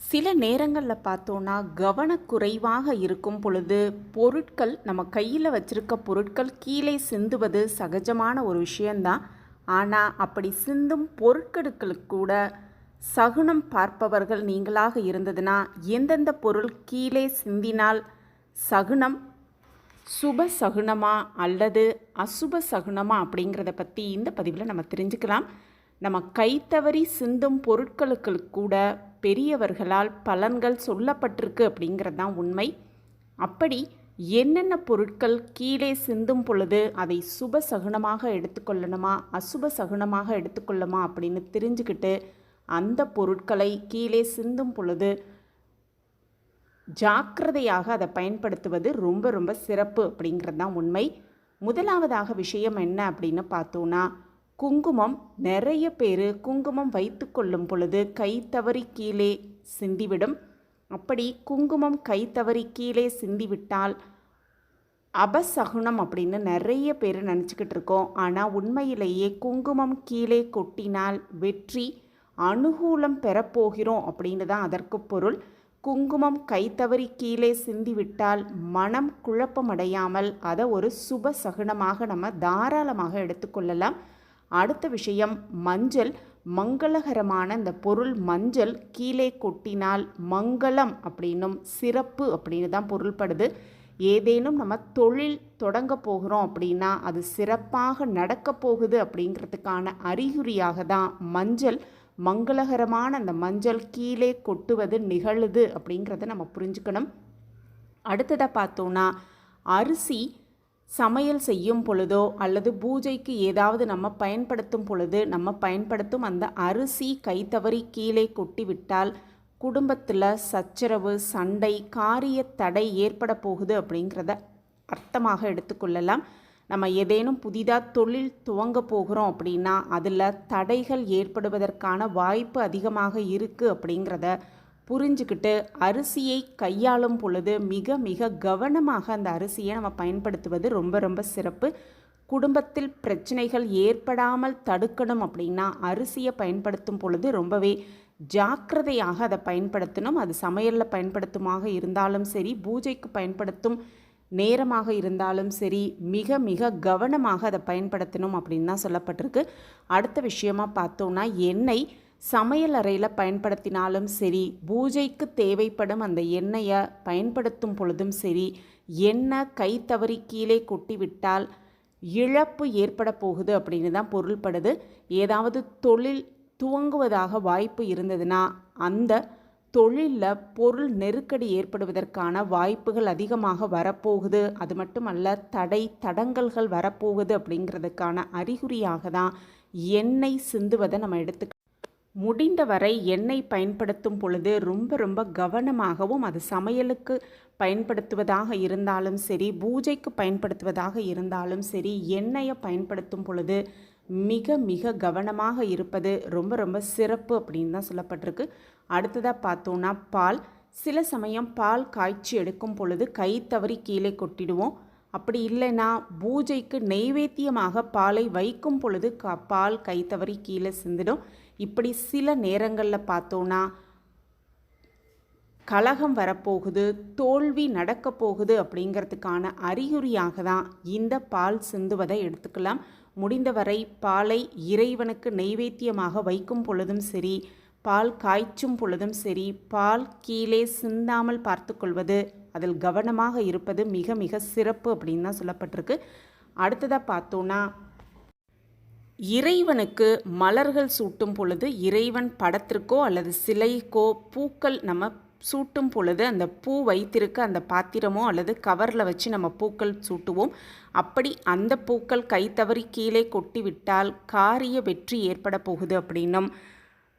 சில நேரங்களில் பார்த்தோன்னா கவனக்குறைவாக இருக்கும் பொழுது பொருட்கள் நம்ம கையில் வச்சிருக்க பொருட்கள் கீழே சிந்துவது சகஜமான ஒரு விஷயந்தான் ஆனால் அப்படி சிந்தும் பொருட்களுக்கு கூட சகுனம் பார்ப்பவர்கள் நீங்களாக இருந்ததுன்னா எந்தெந்த பொருள் கீழே சிந்தினால் சகுனம் சுப சகுனமா அல்லது அசுப சகுனமா அப்படிங்கிறத பற்றி இந்த பதிவில் நம்ம தெரிஞ்சுக்கலாம். நம்ம கைத்தவறி சிந்தும் பொருட்களுக்கு கூட பெரியவர்களால் பலன்கள் சொல்லப்பட்டிருக்கு அப்படிங்கிறது தான் உண்மை. அப்படி என்னென்ன பொருட்கள் கீழே சிந்தும் பொழுது அதை சுப சகுனமாக எடுத்துக்கொள்ளணுமா அசுப சகுனமாக எடுத்துக்கொள்ளுமா அப்படின்னு தெரிஞ்சுக்கிட்டு அந்த பொருட்களை கீழே சிந்தும் பொழுது ஜாக்கிரதையாக அதை பயன்படுத்துவது ரொம்ப ரொம்ப சிறப்பு அப்படிங்கிறது தான் உண்மை. முதலாவதாக விஷயம் என்ன அப்படின்னு பார்த்தோன்னா குங்குமம் நிறைய பேர் குங்குமம் வைத்து கொள்ளும் பொழுது கை தவறி கீழே சிந்திவிடும். அப்படி குங்குமம் கை தவறி கீழே சிந்திவிட்டால் அபசகுனம் அப்படின்னு நிறைய பேர் நினச்சிக்கிட்டு இருக்கோம். ஆனால் உண்மையிலேயே குங்குமம் கீழே கொட்டினால் வெற்றி அனுகூலம் பெறப்போகிறோம் அப்படின்னு தான் அதற்கு பொருள். குங்குமம் கைத்தவறி கீழே சிந்திவிட்டால் மனம் குழப்பமடையாமல் அதை ஒரு சுப சகுனமாக நம்ம தாராளமாக எடுத்துக்கொள்ளலாம் அடுத்த விஷயம் மஞ்சள் மங்களகரமான இந்த பொருள் மஞ்சள் கீழே கொட்டினால் மங்களம் அப்படின்னும் சிறப்பு அப்படின்னு தான் பொருள்படுது. ஏதேனும் நம்ம தொழில் தொடங்க போகிறோம் அப்படின்னா அது சிறப்பாக நடக்க போகுது அப்படிங்கிறதுக்கான அறிகுறியாக தான் மஞ்சள் மங்களகரமான அந்த மஞ்சள் கீழே கொட்டுவது நிகழுது அப்படிங்கிறத நம்ம புரிஞ்சுக்கணும். அடுத்ததாக பார்த்தோன்னா அரிசி சமையல் செய்யும் பொழுதோ அல்லது பூஜைக்கு ஏதாவது நம்ம பயன்படுத்தும் பொழுது நம்ம பயன்படுத்தும் அந்த அரிசி கைத்தவறி கீழே கொட்டிவிட்டால் குடும்பத்தில் சச்சரவு சண்டை காரிய தடை ஏற்பட போகுது அப்படிங்கிறத அர்த்தமாக எடுத்துக்கொள்ளலாம் நம்ம ஏதேனும் புதிதாக தொழில் துவங்க போகிறோம் அப்படின்னா அதில் தடைகள் ஏற்படுவதற்கான வாய்ப்பு அதிகமாக இருக்குது அப்படிங்கிறத புரிஞ்சுக்கிட்டு அரிசியை கையாளும் பொழுது மிக மிக கவனமாக அந்த அரிசியை நம்ம பயன்படுத்துவது ரொம்ப ரொம்ப சிறப்பு. குடும்பத்தில் பிரச்சனைகள் ஏற்படாமல் தடுக்கணும் அப்படின்னா அரிசியை பயன்படுத்தும் பொழுது ரொம்பவே ஜாக்கிரதையாக அதை பயன்படுத்தணும். அது சமையலில் பயன்படுத்துமாக இருந்தாலும் சரி பூஜைக்கு பயன்படுத்தும் நேரமாக இருந்தாலும் சரி மிக மிக கவனமாக அதை பயன்படுத்தணும் அப்படின்னு தான் சொல்லப்பட்டிருக்கு. அடுத்த விஷயமா பார்த்தோன்னா எண்ணெய். சமையல் அறையில் பயன்படுத்தினாலும் சரி பூஜைக்கு தேவைப்படும் அந்த எண்ணெயை பயன்படுத்தும் பொழுதும் சரி எண்ணெய் கை தவறி கீழே கொட்டிவிட்டால் இழப்பு ஏற்பட போகுது அப்படின்னு தான் பொருள்படுது. ஏதாவது தொழில் துவங்குவதாக வாய்ப்பு இருந்ததுன்னா அந்த தொழிலில் பொருள் நெருக்கடி ஏற்படுவதற்கான வாய்ப்புகள் அதிகமாக வரப்போகுது. அது மட்டுமல்ல தடை தடங்கல்கள் வரப்போகுது அப்படிங்கிறதுக்கான அறிகுறியாக தான் எண்ணெய் சிந்துவதை நம்ம எடுத்து முடிந்தவரை எண்ணெய் பயன்படுத்தும் பொழுது ரொம்ப ரொம்ப கவனமாகவும் அது சமையலுக்கு பயன்படுத்துவதாக இருந்தாலும் சரி பூஜைக்கு பயன்படுத்துவதாக இருந்தாலும் சரி எண்ணெயை பயன்படுத்தும் பொழுது மிக மிக கவனமாக இருப்பது ரொம்ப ரொம்ப சிறப்பு அப்படின்னு தான் சொல்லப்பட்டிருக்கு. அடுத்ததாக பார்த்தோன்னா பால். சில சமயம் பால் காய்ச்சி எடுக்கும் பொழுது கை தவறி கீழே கொட்டிடுவோம். அப்படி இல்லைன்னா பூஜைக்கு நெய்வேத்தியமாக பாலை வைக்கும் பொழுது க பால் கை தவறி கீழே சிந்திடும். இப்படி சில நேரங்களில் பார்த்தோன்னா கலகம் வரப்போகுது தோல்வி நடக்கப் போகுது அப்படிங்கிறதுக்கான அறிகுறியாக தான் இந்த பால் சிந்துவதை எடுத்துக்கலாம். முடிந்தவரை பாலை இறைவனுக்கு நெய்வேத்தியமாக வைக்கும் பொழுதும் சரி பால் காய்ச்சும் பொழுதும் சரி பால் கீழே சிந்தாமல் பார்த்துக்கொள்வது அதில் கவனமாக இருப்பது மிக மிக சிறப்பு அப்படின்னு தான் சொல்லப்பட்டிருக்கு. அடுத்ததாக பார்த்தோன்னா இறைவனுக்கு மலர்கள் சூட்டும் பொழுது இறைவன் படத்திற்கோ அல்லது சிலைக்கோ பூக்கள் நம்ம சூட்டும் பொழுது அந்த பூ வைத்திருக்க அந்த பாத்திரமோ அல்லது கவரில் வச்சு நம்ம பூக்கள் சூட்டுவோம். அப்படி அந்த பூக்கள் கை தவறி கீழே கொட்டி விட்டால் காரிய வெற்றி ஏற்பட போகுது அப்படின்னும்.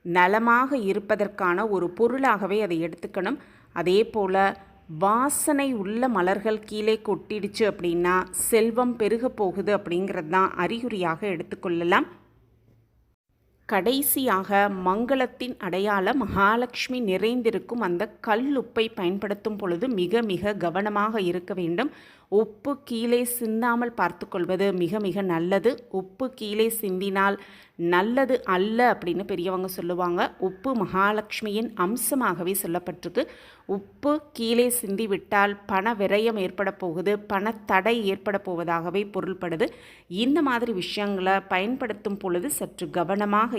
நலமாக இருப்பதற்கான ஒரு பொருளாகவே அதை எடுத்துக்கணும். அதே போல் வாசனை உள்ள மலர்கள் கீழே கொட்டிடுச்சு அப்படின்னா செல்வம் பெருக போகுது அப்படிங்கிறது தான் அறிகுறியாக எடுத்துக்கொள்ளலாம் கடைசியாக மங்களத்தின் அடையாள மகாலட்சுமி நிறைந்திருக்கும் அந்த கல் உப்பை பயன்படுத்தும் பொழுது மிக மிக கவனமாக இருக்க வேண்டும். உப்பு கீழே சிந்தாமல் பார்த்துக்கொள்வது மிக மிக நல்லது. உப்பு கீழே சிந்தினால் நல்லது அல்ல அப்படின்னு பெரியவங்க சொல்லுவாங்க. உப்பு மகாலட்சுமியின் அம்சமாகவே சொல்லப்பட்டிருக்கு. உப்பு கீழே சிந்தி விட்டால் பண விரயம் ஏற்பட போகுது பணத்தடை ஏற்பட போவதாகவே பொருள்படுது. இந்த மாதிரி விஷயங்களை பயன்படுத்தும் பொழுது சற்று கவனமாக